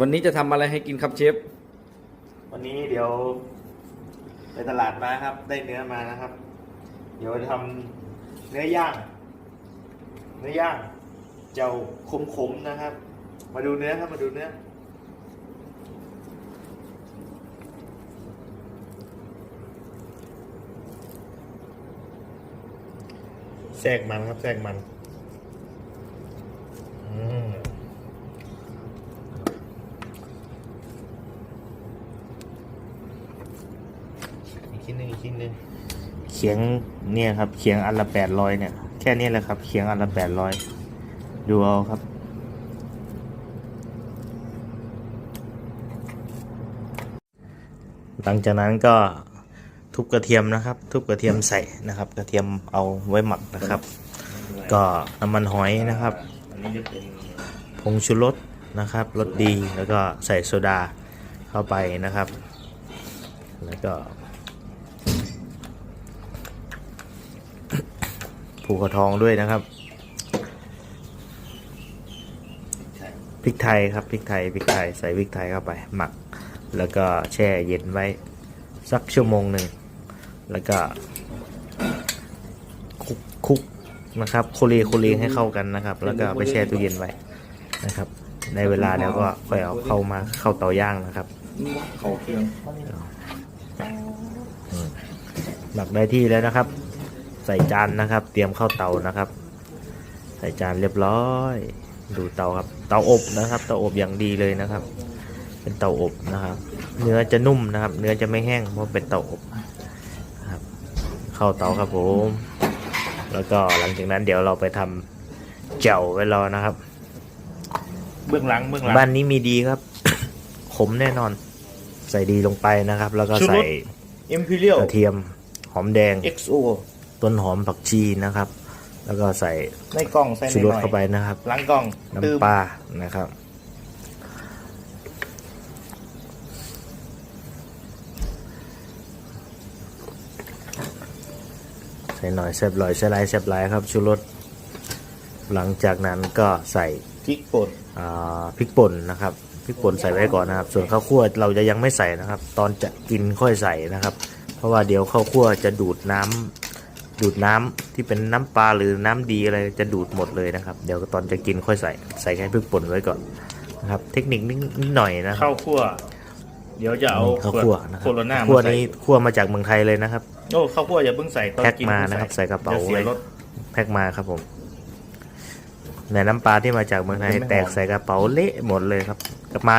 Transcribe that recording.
วันนี้จะทำอะไรให้กินครับเชฟ วันนี้เดี๋ยว ไปตลาดมาครับ ได้เนื้อมานะครับ เดี๋ยวจะทำเนื้อย่าง เนื้อย่างเจ้าขมๆนะครับ มาดูเนื้อครับมาดูเนื้อ แทรกมันครับแทรกมันอืมอีก ชิ้นหนึ่งอีกชิ้นหนึ่งเขียงเนี่ยครับเขียงอันละแปดร้อยเนี่ย แค่นี้แหละครับเขียงอันละแปดร้อยดูเอาครับ หลังจากนั้นก็ทุบกระเทียมนะครับ ทุบกระเทียมใส่นะครับ กระเทียมเอาไว้หมักนะครับ ก็น้ำมันหอยนะครับผงชูรสนะครับรสดีแล้วก็ใส่โซดาเข้าไปนะครับ แล้วก็ ผูกกระทองด้วยนะครับพริกไทยครับพริกไทยพริกไทยใส่พริกไทยเข้าไป หมัก แล้วก็แช่เย็นไว้สักชั่วโมงหนึ่งแล้วก็คลุกคลุกนะครับโคลีโคลีให้เข้ากันนะครับ แล้วก็ไปแช่ตู้เย็นไว้นะครับในเวลาแล้วก็ค่อยเอาเข้ามาเข้าเตาย่างนะครับเขาเคียงหมักได้ที่แล้วนะครับ ใส่จานนะครับ เตรียมเข้าเตานะครับ ใส่จานเรียบร้อย ดูเตาครับ เตาอบนะครับ เตาอบอย่างดีเลยนะครับ เป็นเตาอบนะครับ เนื้อจะนุ่มนะครับ เนื้อจะไม่แห้งเพราะเป็นเตาอบนะครับ เข้าเตาครับผม แล้วก็หลังจากนั้นเดี๋ยวเราไปทำเจียวไว้รอนะครับ เบื้องหลังเบื้องหลังบ้านนี้มีดีครับ ขมแน่นอน ใส่ดีลงไปนะครับ แล้วก็ชูรใส่สอิมพีเรียลกระเทียมหอมแดง XO ต้นหอมผักชีนะครับ แล้วก็ใส่ในกล้องใส่ในชูรหสน่อยเข้าไปนะครับหลังกล้องตื้มน้ำปลานะครับ ใส่หน่อยแซ่บลอยใส่ลายแซ่บลายครับชูรสหลังจากนั้นก็ใส่พริกป่นอ่าพริกป่นนะครับพริกป่นใส่ไว้ก่อนนะครับ ส่วนข้าวคั่วเราจะยังไม่ใส่นะครับ ตอนจะกินค่อยใส่นะครับ เพราะว่าเดี๋ยวข้าวคั่วจะดูดน้ำ ดูดน้ำที่เป็นน้ำปลาหรือน้ำดีอะไรจะดูดหมดเลยนะครับ เดี๋ยวตอนจะกินค่อยใส่ใส่แค่พริกป่นไว้ก่อนนะครับ เทคนิคนิดนิดหน่อยนะครัข้าบวคั่วเดี๋ยวจะเอาข้าวคั่วนะครัโคโรนาคั่วมาใส่นี้คั่วมาจากเมืองไทยเลยนะครับโอ้ข้าวคั่วอย่าเพิ่งใส่ตอนแพ็คกินมาเพิ่งนะครับ ใส่กระเป๋าดี๋ยวเสียไว้รสแพ็คมาครับผมในน้ำปลาที่มาจากเมืองไทยมันไม่หอมแตกใส่กระเป๋าเละหมดเลยครับกลับมา